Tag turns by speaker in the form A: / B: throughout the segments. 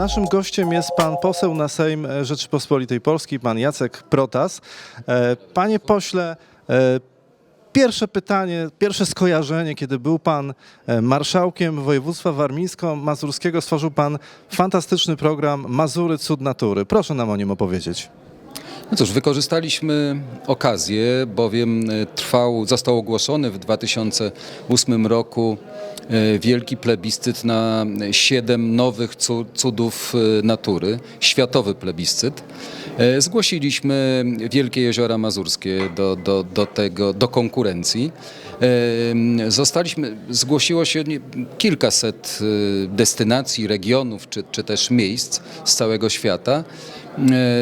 A: Naszym gościem jest pan poseł na Sejm Rzeczypospolitej Polskiej, pan Jacek Protas. E, Panie pośle, e, pierwsze pytanie, pierwsze skojarzenie, kiedy był pan e, marszałkiem województwa warmińsko-mazurskiego, stworzył pan fantastyczny program Mazury Cud Natury. Proszę nam o nim opowiedzieć.
B: No cóż, wykorzystaliśmy okazję, bowiem trwał, został ogłoszony w 2008 roku wielki plebiscyt na siedem nowych cu- cudów e, natury, światowy plebiscyt. E, Zgłosiliśmy Wielkie Jeziora Mazurskie do, do, do, tego, do konkurencji. E, Zostaliśmy, zgłosiło się kilkaset e, destynacji, regionów czy, czy też miejsc z całego świata.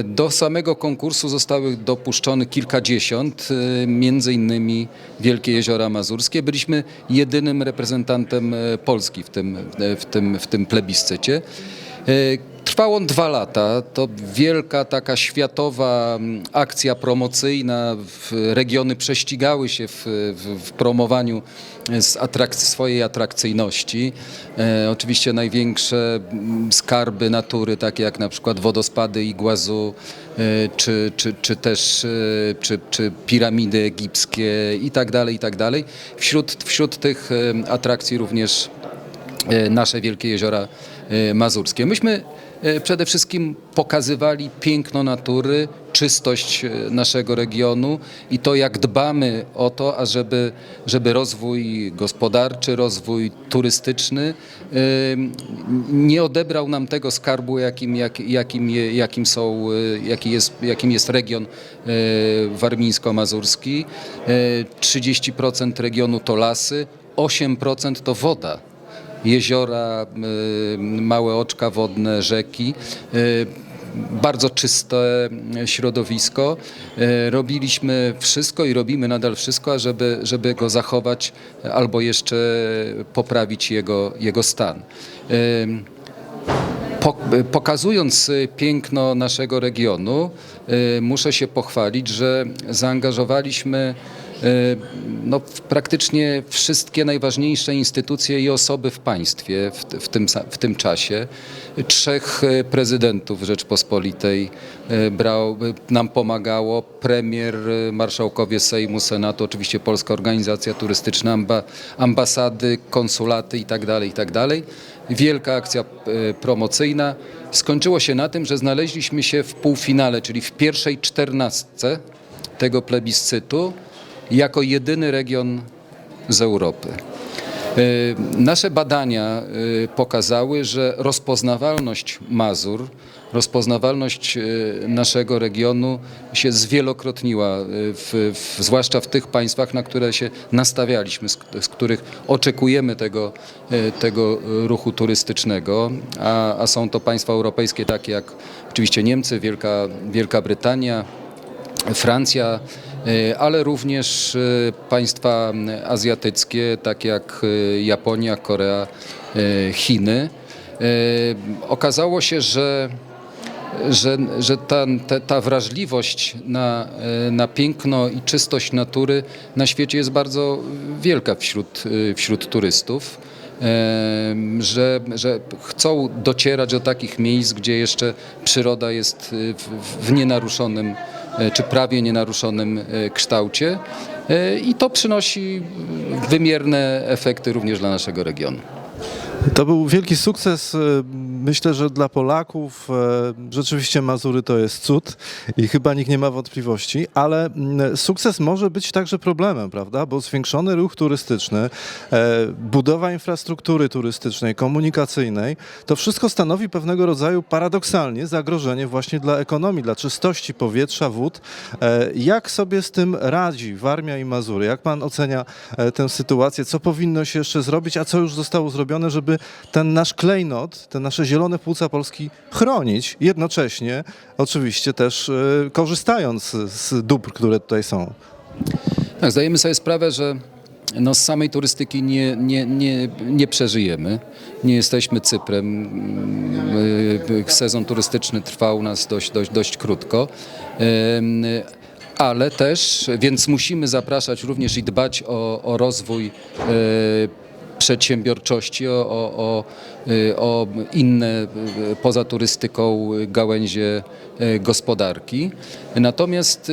B: Do samego konkursu zostały dopuszczone kilkadziesiąt, między innymi Wielkie Jeziora Mazurskie. Byliśmy jedynym reprezentantem Polski w tym, w tym, w tym plebiscycie. Trwał on dwa lata. To wielka taka światowa mm, akcja promocyjna. Regiony prześcigały się w, w, w promowaniu swojej atrakcyjności. E, oczywiście największe mm, skarby natury, takie jak na przykład wodospady Iguazu, e, czy, czy, czy też e, czy, czy piramidy egipskie i tak dalej, i tak dalej. Wśród, wśród tych e, atrakcji również e, nasze wielkie jeziora e, mazurskie. Myśmy przede wszystkim pokazywali piękno natury, czystość e, naszego regionu i to, jak dbamy o to, ażeby żeby rozwój gospodarczy, rozwój turystyczny e, nie odebrał nam tego skarbu, jakim, jak, jakim, jakim, są, e, jaki jest, jakim jest region e, warmińsko-mazurski. E, 30% regionu to lasy, 8% to woda jeziora, y, małe oczka wodne, rzeki. y, Bardzo czyste środowisko. Y, Robiliśmy wszystko i robimy nadal wszystko, żeby, żeby go zachować albo jeszcze poprawić jego, jego stan. Po- Pokazując piękno naszego regionu, muszę się pochwalić, że zaangażowaliśmy no, w praktycznie wszystkie najważniejsze instytucje i osoby w państwie w, w, tym, w tym czasie. Trzech y, prezydentów Rzeczpospolitej y, brał, nam pomagało, premier, marszałkowie Sejmu, Senatu, oczywiście Polska Organizacja Turystyczna, amba, ambasady, konsulaty itd., itd. Wielka akcja e, promocyjna. Skończyło się na tym, że znaleźliśmy się w półfinale, czyli w pierwszej czternastce tego plebiscytu jako jedyny region z Europy. E, Nasze badania e, pokazały, że rozpoznawalność Mazur, rozpoznawalność e, naszego regionu się zwielokrotniła, w, w, zwłaszcza w tych państwach, na które się nastawialiśmy, z, z których oczekujemy tego, tego ruchu turystycznego, a, a są to państwa europejskie takie jak oczywiście Niemcy, Wielka, Wielka Brytania, Francja, ale również e, państwa azjatyckie, takie jak e, Japonia, Korea, e, Chiny. E, Okazało się, że że, że ta, ta, wrażliwość na, e, na piękno i czystość natury na świecie jest bardzo wielka wśród, e, wśród turystów. Że, że chcą docierać do takich miejsc, gdzie jeszcze przyroda jest e, w, w nienaruszonym e, czy prawie nienaruszonym e, kształcie E, i to przynosi wymierne efekty również dla naszego regionu.
A: To był wielki sukces, e, myślę, że dla Polaków. e, Rzeczywiście Mazury to jest cud i chyba nikt nie ma wątpliwości, ale mm, sukces może być także problemem, prawda? Bo zwiększony ruch turystyczny, e, budowa infrastruktury turystycznej, komunikacyjnej, to wszystko stanowi pewnego rodzaju paradoksalnie zagrożenie właśnie dla ekonomii, dla czystości powietrza, wód. Jak sobie z tym radzi Warmia i Mazury? Jak pan ocenia tę sytuację? Co powinno się jeszcze zrobić, a co już zostało zrobione, żeby ten nasz klejnot, te nasze zielone płuca Polski chronić, jednocześnie oczywiście też e, korzystając z dóbr, które tutaj są?
B: Tak, zdajemy sobie sprawę, że no z samej turystyki nie, nie, nie, nie przeżyjemy. Nie jesteśmy Cyprem. Mm, y, Sezon turystyczny trwał u nas dość, dość, dość krótko. Ale też, więc musimy zapraszać również i dbać o, o rozwój y, przedsiębiorczości, o, o, o, y, inne y, poza turystyką gałęzie y, gospodarki. Natomiast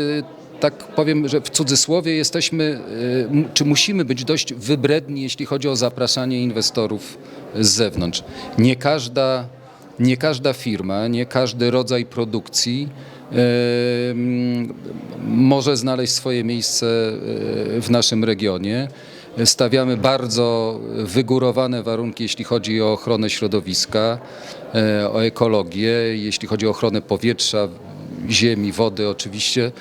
B: tak powiem, że w cudzysłowie jesteśmy, czy musimy być dość wybredni, jeśli chodzi o zapraszanie inwestorów z zewnątrz. Nie każda, nie każda firma, nie każdy rodzaj produkcji może znaleźć swoje miejsce w naszym regionie. Stawiamy bardzo wygórowane warunki, jeśli chodzi o ochronę środowiska, e, o ekologię, jeśli chodzi o ochronę powietrza, ziemi, wody oczywiście.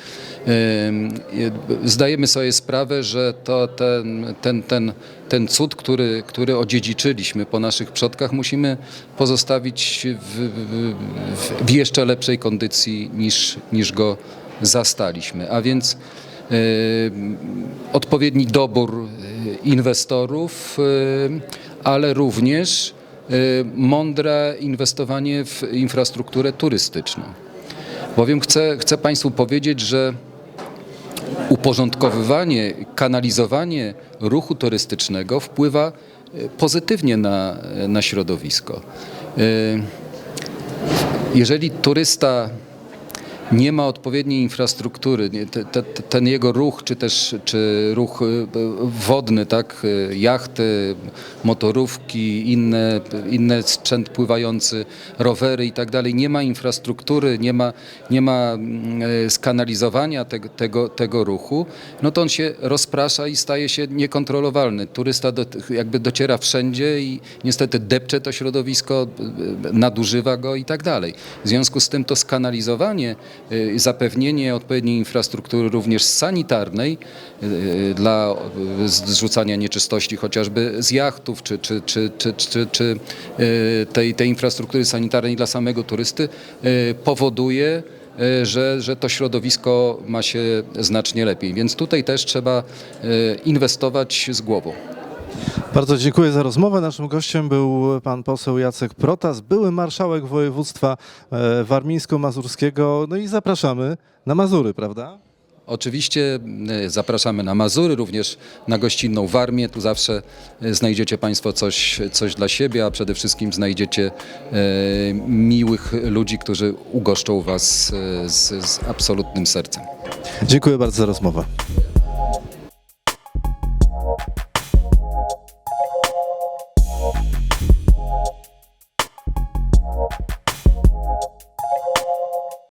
B: Zdajemy sobie sprawę, że to ten, ten, ten, ten cud, który, który odziedziczyliśmy po naszych przodkach, musimy pozostawić w, w, w jeszcze lepszej kondycji niż, niż go zastaliśmy. A więc odpowiedni dobór y, inwestorów, y, ale również y, mądre inwestowanie w infrastrukturę turystyczną. Bowiem chcę, chcę Państwu powiedzieć, że uporządkowywanie, kanalizowanie ruchu turystycznego wpływa pozytywnie na, na środowisko. Jeżeli turysta nie ma odpowiedniej infrastruktury, ten jego ruch, czy też czy ruch y, wodny, tak, y, jachty, motorówki, inne, inne sprzęt pływający, rowery i tak dalej, nie ma infrastruktury, nie ma, nie ma mm, y, skanalizowania tego, tego, tego ruchu, no to on się rozprasza i staje się niekontrolowalny. Turysta do, jakby dociera wszędzie i niestety depcze to środowisko, nadużywa go i tak dalej. W związku z tym to skanalizowanie, zapewnienie odpowiedniej infrastruktury również sanitarnej y, dla y, zrzucania nieczystości chociażby z jachtów, czy, czy, czy, czy, czy, czy y, tej, tej infrastruktury sanitarnej dla samego turysty y, powoduje, y, że, że to środowisko ma się znacznie lepiej. Więc tutaj też trzeba y, inwestować z głową.
A: Bardzo dziękuję za rozmowę. Naszym gościem był pan poseł Jacek Protas, były marszałek województwa e, warmińsko-mazurskiego. No i zapraszamy na Mazury, prawda?
B: Oczywiście e, zapraszamy na Mazury, również na gościnną Warmię. Tu zawsze e, znajdziecie Państwo coś, coś dla siebie, a przede wszystkim znajdziecie miłych ludzi, którzy ugoszczą Was z, z absolutnym sercem.
A: Dziękuję bardzo za rozmowę.